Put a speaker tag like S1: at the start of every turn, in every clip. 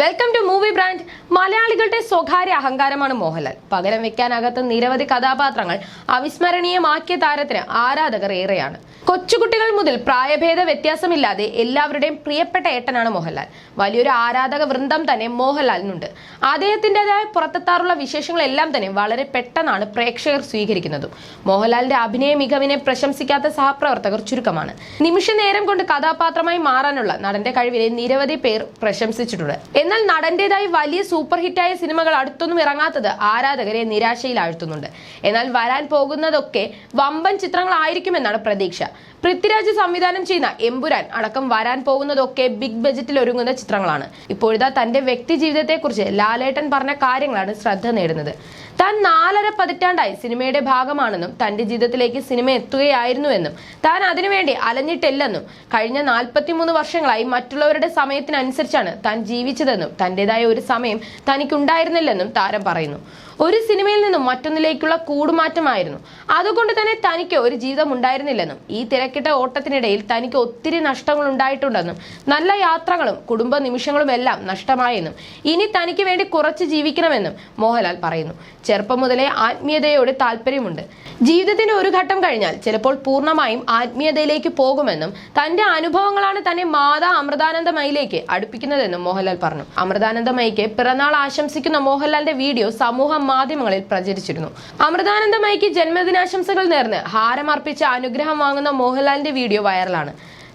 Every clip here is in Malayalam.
S1: വെൽക്കം ടു മൂവി ബ്രാൻഡ് മലയാളികളുടെ സ്വകാര്യ അഹങ്കാരമാണ് മോഹൻലാൽ. പകരം വെക്കാനകത്ത് നിരവധി കഥാപാത്രങ്ങൾ അവിസ്മരണീയമാക്കിയ താരത്തിന് ആരാധകർ ഏറെയാണ്. കൊച്ചുകുട്ടികൾ മുതൽ പ്രായഭേദ വ്യത്യാസമില്ലാതെ എല്ലാവരുടെയും പ്രിയപ്പെട്ട ഏട്ടനാണ് മോഹൻലാൽ. വലിയൊരു ആരാധക വൃന്ദം തന്നെ മോഹൻലാലിനുണ്ട്. അദ്ദേഹത്തിന്റെതായ പുറത്തെത്താറുള്ള വിശേഷങ്ങളെല്ലാം തന്നെ വളരെ പെട്ടെന്നാണ് പ്രേക്ഷകർ സ്വീകരിക്കുന്നതും. മോഹൻലാലിന്റെ അഭിനയ മികവിനെ പ്രശംസിക്കാത്ത സഹപ്രവർത്തകർ ചുരുക്കമാണ്. നിമിഷ നേരം കൊണ്ട് കഥാപാത്രമായി മാറാനുള്ള നടന്റെ കഴിവിനെ നിരവധി പേർ പ്രശംസിച്ചിട്ടുണ്ട്. എന്നാൽ നടന്റേതായി വലിയ സൂപ്പർ ഹിറ്റായ സിനിമകൾ അടുത്തൊന്നും ഇറങ്ങാത്തത് ആരാധകരെ നിരാശയിലാഴ്ത്തുന്നുണ്ട്. എന്നാൽ വരാൻ പോകുന്നതൊക്കെ വമ്പൻ ചിത്രങ്ങളായിരിക്കുമെന്നാണ് പ്രതീക്ഷ. പൃഥ്വിരാജ് സംവിധാനം ചെയ്യുന്ന എമ്പുരാൻ അടക്കം വരാൻ പോകുന്നതൊക്കെ ബിഗ് ബജറ്റിൽ ഒരുങ്ങുന്ന ചിത്രങ്ങളാണ്. ഇപ്പോഴത്തെ തന്റെ വ്യക്തി ജീവിതത്തെക്കുറിച്ച് ലാലേട്ടൻ പറഞ്ഞ കാര്യങ്ങളാണ് ശ്രദ്ധ നേടുന്നത്. താൻ നാലര പതിറ്റാണ്ടായി സിനിമയുടെ ഭാഗമാണെന്നും തന്റെ ജീവിതത്തിലേക്ക് സിനിമ എത്തുകയായിരുന്നുവെന്നും താൻ അതിനുവേണ്ടി അലഞ്ഞിട്ടില്ലെന്നും കഴിഞ്ഞ നാൽപ്പത്തിമൂന്ന് വർഷങ്ങളായി മറ്റുള്ളവരുടെ സമയത്തിനനുസരിച്ചാണ് താൻ ജീവിച്ചതെന്നും തന്റേതായ ഒരു സമയം തനിക്കുണ്ടായിരുന്നില്ലെന്നും താരം പറയുന്നു. ഒരു സിനിമയിൽ നിന്നും മറ്റൊന്നിലേക്കുള്ള കൂടുമാറ്റമായിരുന്നു. അതുകൊണ്ട് തന്നെ തനിക്ക് ഒരു ജീവിതം ഉണ്ടായിരുന്നില്ലെന്നും ഈ തിരക്കിട്ട ഓട്ടത്തിനിടയിൽ തനിക്ക് ഒത്തിരി നഷ്ടങ്ങൾ ഉണ്ടായിട്ടുണ്ടെന്നും നല്ല യാത്രകളും കുടുംബ നിമിഷങ്ങളും എല്ലാം നഷ്ടമായെന്നും ഇനി തനിക്ക് വേണ്ടി കുറച്ച് ജീവിക്കണമെന്നും മോഹൻലാൽ പറയുന്നു. ചെറുപ്പം മുതലേ ആത്മീയതയോട് താല്പര്യമുണ്ട്. ജീവിതത്തിന്റെ ഒരു ഘട്ടം കഴിഞ്ഞാൽ ചിലപ്പോൾ പൂർണമായും ആത്മീയതയിലേക്ക് പോകുമെന്നും തന്റെ അനുഭവങ്ങളാണ് തന്നെ മാതാ അമൃതാനന്ദമയിലേക്ക് അടുപ്പിക്കുന്നതെന്നും മോഹൻലാൽ പറഞ്ഞു. അമൃതാനന്ദമയ്ക്ക് പിറന്നാൾ ആശംസിക്കുന്ന മോഹൻലാലിന്റെ വീഡിയോ സമൂഹ മാധ്യമങ്ങളിൽ പ്രചരിച്ചിരുന്നു. അമൃതാനന്ദമയ്ക്ക് ജന്മദിനാശംസകൾ നേർന്ന് ഹാരമർപ്പിച്ച് അനുഗ്രഹം വാങ്ങുന്ന മോഹൻലാലിന്റെ വീഡിയോ വൈറലാണ്.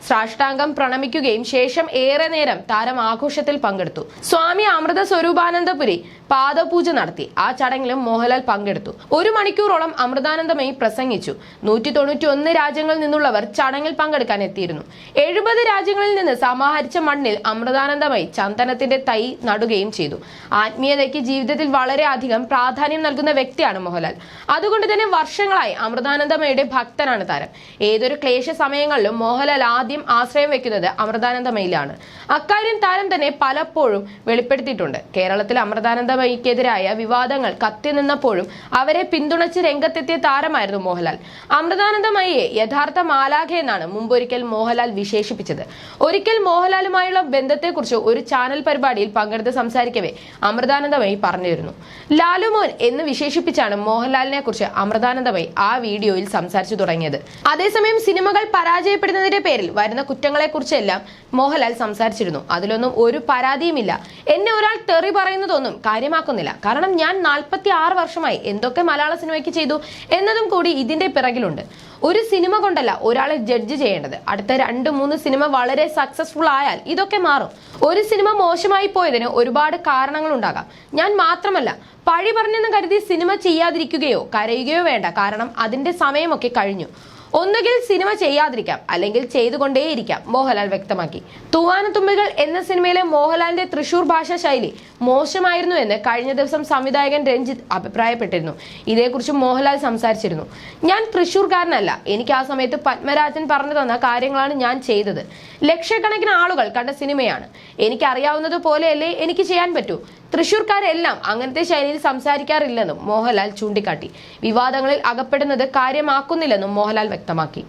S1: സാഷ്ടാംഗം പ്രണമിക്കുകയും ശേഷം ഏറെ നേരം താരം ആഘോഷത്തിൽ പങ്കെടുത്തു. സ്വാമി അമൃത സ്വരൂപാനന്ദപുരി പാദപൂജ നടത്തി. ആ ചടങ്ങിലും മോഹൻലാൽ പങ്കെടുത്തു. ഒരു മണിക്കൂറോളം അമൃതാനന്ദമയി പ്രസംഗിച്ചു. നൂറ്റി തൊണ്ണൂറ്റി ഒന്ന് രാജ്യങ്ങളിൽ നിന്നുള്ളവർ ചടങ്ങിൽ പങ്കെടുക്കാൻ എത്തിയിരുന്നു. എഴുപത് രാജ്യങ്ങളിൽ നിന്ന് സമാഹരിച്ച മണ്ണിൽ അമൃതാനന്ദമയി ചന്ദനത്തിന്റെ തൈ നടുകയും ചെയ്തു. ആത്മീയതയ്ക്ക് ജീവിതത്തിൽ വളരെയധികം പ്രാധാന്യം നൽകുന്ന വ്യക്തിയാണ് മോഹൻലാൽ. അതുകൊണ്ട് തന്നെ വർഷങ്ങളായി അമൃതാനന്ദമയുടെ ഭക്തനാണ് താരം. ഏതൊരു ക്ലേശ സമയങ്ങളിലും മോഹൻലാൽ ആദ്യം ആശ്രയം വെക്കുന്നത് അമൃതാനന്ദമയിലാണ് അക്കാര്യം താരം തന്നെ പലപ്പോഴും വെളിപ്പെടുത്തിയിട്ടുണ്ട്. കേരളത്തിൽ അമൃതാനന്ദമയിക്കെതിരായ വിവാദങ്ങൾ കത്തി നിന്നപ്പോഴും അവരെ പിന്തുണച്ച് രംഗത്തെത്തിയ താരമായിരുന്നു മോഹൻലാൽ. അമൃതാനന്ദമയെ യഥാർത്ഥ മാലാഖ എന്നാണ് മുമ്പൊരിക്കൽ മോഹൻലാൽ വിശേഷിപ്പിച്ചത്. ഒരിക്കൽ മോഹൻലാലുമായുള്ള ബന്ധത്തെക്കുറിച്ച് ഒരു ചാനൽ പരിപാടിയിൽ പങ്കെടുത്ത് സംസാരിക്കവേ അമൃതാനന്ദമയി പറഞ്ഞിരുന്നു. ലാലുമോൻ എന്ന് വിശേഷിപ്പിച്ചാണ് മോഹൻലാലിനെ കുറിച്ച് അമൃതാനന്ദമയി ആ വീഡിയോയിൽ സംസാരിച്ചു തുടങ്ങിയത്. അതേസമയം സിനിമകൾ പരാജയപ്പെടുന്നതിന്റെ പേരിൽ വരുന്ന കുറ്റങ്ങളെക്കുറിച്ചെല്ലാം മോഹൻലാൽ സംസാരിച്ചിരുന്നു. അതിലൊന്നും ഒരു പരാതിയുമില്ല. എന്നെ ഒരാൾ തെറി പറയുന്നതൊന്നും കാര്യമാക്കുന്നില്ല. കാരണം ഞാൻ നാൽപ്പത്തി ആറ് വർഷമായി എന്തൊക്കെ മലയാള സിനിമയ്ക്ക് ചെയ്തു എന്നതും കൂടി ഇതിന്റെ പിറകിലുണ്ട്. ഒരു സിനിമ കൊണ്ടല്ല ഒരാളെ ജഡ്ജ് ചെയ്യേണ്ടത്. അടുത്ത രണ്ട് മൂന്ന് സിനിമ വളരെ സക്സസ്ഫുൾ ആയാൽ ഇതൊക്കെ മാറും. ഒരു സിനിമ മോശമായി പോയതിന് ഒരുപാട് കാരണങ്ങൾ ഉണ്ടാകാം ഞാൻ മാത്രമല്ല പഴി പറഞ്ഞെന്ന് കരുതി സിനിമ ചെയ്യാതിരിക്കുകയോ കരയുകയോ വേണ്ട. കാരണം അതിന്റെ സമയമൊക്കെ കഴിഞ്ഞു. ഒന്നുകിൽ സിനിമ ചെയ്യാതിരിക്കാം അല്ലെങ്കിൽ ചെയ്തുകൊണ്ടേയിരിക്കാം മോഹൻലാൽ വ്യക്തമാക്കി. തൂവാനത്തുമ്പികൾ എന്ന സിനിമയിലെ മോഹൻലാലിന്റെ തൃശൂർ ഭാഷാ ശൈലി മോശമായിരുന്നു എന്ന് കഴിഞ്ഞ ദിവസം സംവിധായകൻ രഞ്ജിത്ത് അഭിപ്രായപ്പെട്ടിരുന്നു. ഇതേക്കുറിച്ച് മോഹൻലാൽ സംസാരിച്ചിരുന്നു. ഞാൻ തൃശൂർക്കാരനല്ല എനിക്ക് ആ സമയത്ത് പത്മരാജൻ പറഞ്ഞു തന്ന കാര്യങ്ങളാണ് ഞാൻ ചെയ്തത്. ലക്ഷക്കണക്കിന് ആളുകൾ കണ്ട സിനിമയാണ്. എനിക്കറിയാവുന്നത് പോലെയല്ലേ എനിക്ക് ചെയ്യാൻ പറ്റൂ. തൃശൂർക്കാരെല്ലാം അങ്ങനത്തെ ശൈലിയിൽ സംസാരിക്കാറില്ലെന്നും മോഹൻലാൽ ചൂണ്ടിക്കാട്ടി. വിവാദങ്ങളിൽ അകപ്പെടുന്നത് കാര്യമാക്കുന്നില്ലെന്നും മോഹൻലാൽ വ്യക്തമാക്കി.